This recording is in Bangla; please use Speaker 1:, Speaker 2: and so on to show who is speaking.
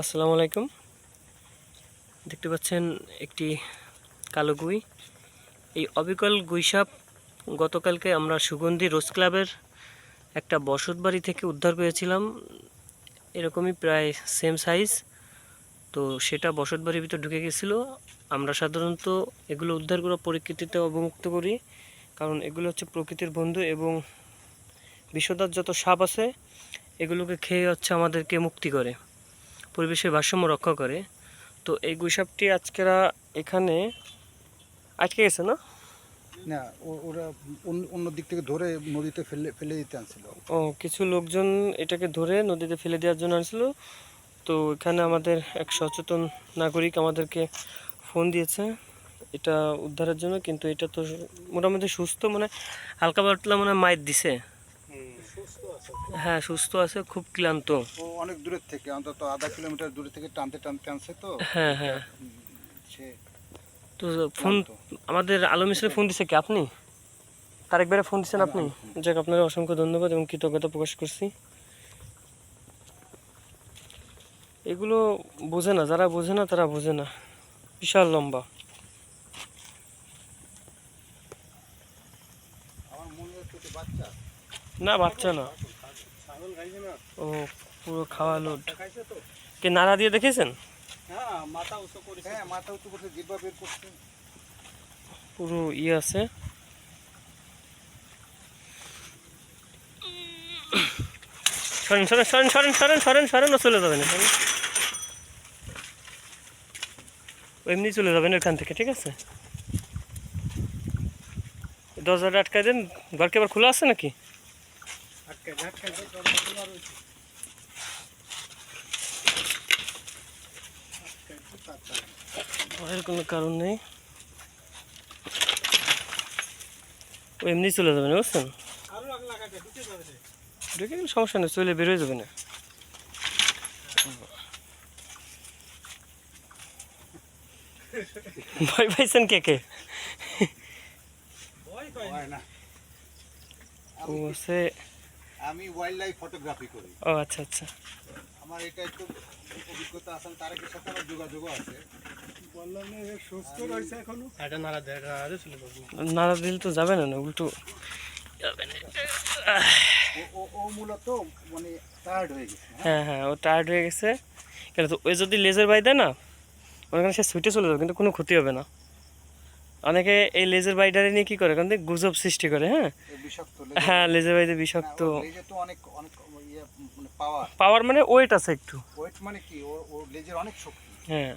Speaker 1: আসসালামু আলাইকুম। দেখতে পাচ্ছেন একটি কালো গুই। এই অবিকল গুইসাপ গতকালকে আমরা সুগন্ধি রোজ ক্লাবের একটা বসত বাড়ি থেকে উদ্ধার করেছিলাম এরকমই প্রায় সেম সাইজ তো সেটা বসত বাড়ির ভিতর ঢুকে গেছিল। আমরা সাধারণত এগুলো উদ্ধার করে পরিকৃতিতে অবমুক্ত করি। কারণ এগুলো হচ্ছে প্রকৃতির বন্ধু এবং বিষদার যত সাপ আছে, এগুলোকে খেয়ে হচ্ছে আমাদেরকে মুক্তি করে। পরিবেশের ভারসাম্য রক্ষা করে। তো এই গুইসাপটি আজকেরা এখানে আটকে গেছে না?
Speaker 2: না ওরা অন্য- অন্য দিক থেকে ধরে নদীতে ফেলে ফেলে দিতে আনছিল।
Speaker 1: ও কিছু লোকজন এটাকে ধরে নদীতে ফেলে দেওয়ার জন্য আনছিল। তো এখানে আমাদের এক সচেতন নাগরিক আমাদেরকে ফোন দিয়েছে এটা উদ্ধারের জন্য কিন্তু এটা তো মোটামুটি সুস্থ মানে হালকা পাতলা মানে মায়ের দিছে। হ্যাঁ সুস্থ আছে খুব ক্লান্ত।
Speaker 2: অনেক দূরের থেকে অন্তত আধা কিলোমিটার দূরে থেকে টানতে টানতে আনছে তো?
Speaker 1: হ্যাঁ হ্যাঁ।
Speaker 2: সে
Speaker 1: তো ফোন আমাদের আলম ইসরে ফোন দিছে কি আপনি? তারেকবারে ফোন দিচ্ছেন আপনি? যাক আপনাকে অসংখ্য ধন্যবাদ এবং কৃতজ্ঞতা প্রকাশ করছি। এগুলো বোঝে না যারা বোঝে না তারা বোঝে না। বিশাল লম্বা। না বাচ্চা না। ও পুরো খাওয়া লোড। কে নাড়া দিয়ে দেখেছেন
Speaker 2: হ্যাঁ মাথা উঁচু করেছে। হ্যাঁ মাথা উঁচু করছে জিব্বা বের করছে।
Speaker 1: পুরো ইয়ে আছে। সরেন সরেন সরেন সরেন সরেন সরেন সরেন ও চলে যাবেন এখানে। এমনি চলে যাবেন ওখান থেকে ঠিক আছে? দরজাটা আটকায় দেন। ঘর কি আবার খোলা আছে নাকি
Speaker 2: আটকে আটকে দরজা খোলা রয়েছে
Speaker 1: ভয়ের কোনো কারণ নেই। ও এমনি চলে যাবেন বুঝছেন? ঢুকে গেলে সমস্যা নেই চলে বেরোয় যাবে না। ভয় পাইছেন কে কে?
Speaker 2: না।
Speaker 1: ও আছে।
Speaker 2: আমি ওয়াইল্ড লাইফ ফটোগ্রাফি করি।
Speaker 1: ও আচ্ছা আচ্ছা।
Speaker 2: আমার এটা একটু অভিজ্ঞতা আছে তারেকের সাথে আমার যোগাযোগও আছে। বললাম না সুস্থ রয়েছে এখনও
Speaker 1: নাড়া দিলে তো যাবে না না উল্টো।
Speaker 2: ও- ও ও মূলত মানে টায়ার্ড হয়ে গেছে হ্যাঁ?
Speaker 1: হ্যাঁ ও টায়ার্ড হয়ে গেছে। কেন তো ওই যদি লেজার বাই দেয় না ওখানে সে ছুটে চলে যাবে কিন্তু কোনো ক্ষতি হবে না। অনেকে এই লেজার বাইটারে নিয়ে কি করে? কারণ গুজব সৃষ্টি করে হ্যাঁ? হ্যাঁ লেজার বাইতে বিষাক্ত।
Speaker 2: অনেক অনেক ইয়ে মানে পাওয়ার
Speaker 1: পাওয়ার মানে ওয়েট আছে একটু।
Speaker 2: ওয়েট মানে কি? লেজের অনেক শক্তি।
Speaker 1: হ্যাঁ।